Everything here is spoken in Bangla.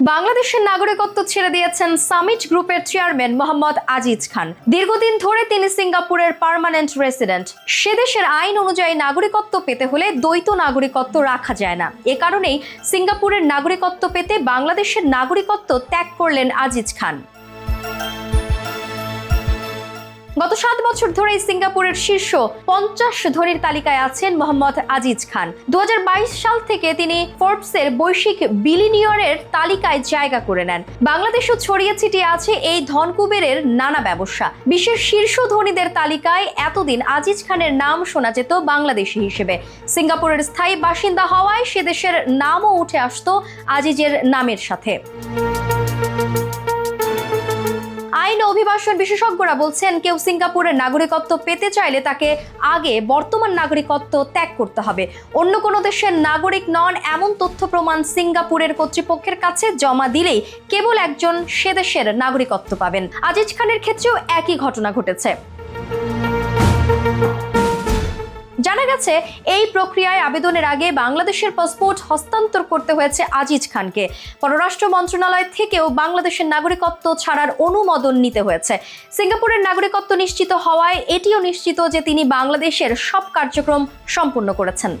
বাংলাদেশের নাগরিকত্ব ছেড়ে দিয়েছেন সামিট গ্রুপের চেয়ারম্যান মোহাম্মদ আজিজ খান। দীর্ঘদিন ধরে তিনি সিঙ্গাপুরের পার্মানেন্ট রেসিডেন্ট। সে দেশের আইন অনুযায়ী নাগরিকত্ব পেতে হলে দ্বৈত নাগরিকত্ব রাখা যায় না। এ কারণেই সিঙ্গাপুরের নাগরিকত্ব পেতে বাংলাদেশের নাগরিকত্ব ত্যাগ করলেন আজিজ খান। গত সাত বছর ধরেই সিঙ্গাপুরের শীর্ষ পঞ্চাশ ধনীর তালিকায় আছেন মোহাম্মদ আজিজ খান। দুহাজার বাইশ সাল থেকে তিনি ফোর্বসের বৈশ্বিক বিলিনিয়রের তালিকায় জায়গা করে নেন। বাংলাদেশও ছড়িয়ে ছিটিয়ে আছে এই ধনকুবেরের নানা ব্যবসা। বিশ্বের শীর্ষ ধনীদের তালিকায় এতদিন আজিজ খানের নাম শোনা যেত বাংলাদেশি হিসেবে। সিঙ্গাপুরের স্থায়ী বাসিন্দা হওয়ায় সে দেশের নামও উঠে আসতো আজিজের নামের সাথে। অভিবাসন বিশেষজ্ঞরা বলছেন, কেউ সিঙ্গাপুরের নাগরিকত্ব পেতে চাইলে তাকে আগে বর্তমান নাগরিকত্ব ত্যাগ করতে হবে। অন্য কোনো দেশের নাগরিক নন এমন তথ্য প্রমাণ সিঙ্গাপুরের কর্তৃপক্ষের কাছে জমা দিলেই কেবল একজন সে দেশের নাগরিকত্ব পাবেন। আজিজ খানের ক্ষেত্রেও একই ঘটনা ঘটেছে। গেছে, এই প্রক্রিয়ায় আবেদনের আগে বাংলাদেশের পাসপোর্ট হস্তান্তর করতে হয়েছে আজিজ খানকে। পররাষ্ট্র মন্ত্রণালয় থেকেও বাংলাদেশের নাগরিকত্ব ছাড়ার অনুমোদন নিতে হয়েছে। সিঙ্গাপুরের নাগরিকত্ব নিশ্চিত হওয়ায় এটিও নিশ্চিত যে তিনি বাংলাদেশের সব কার্যক্রম সম্পূর্ণ করেছেন।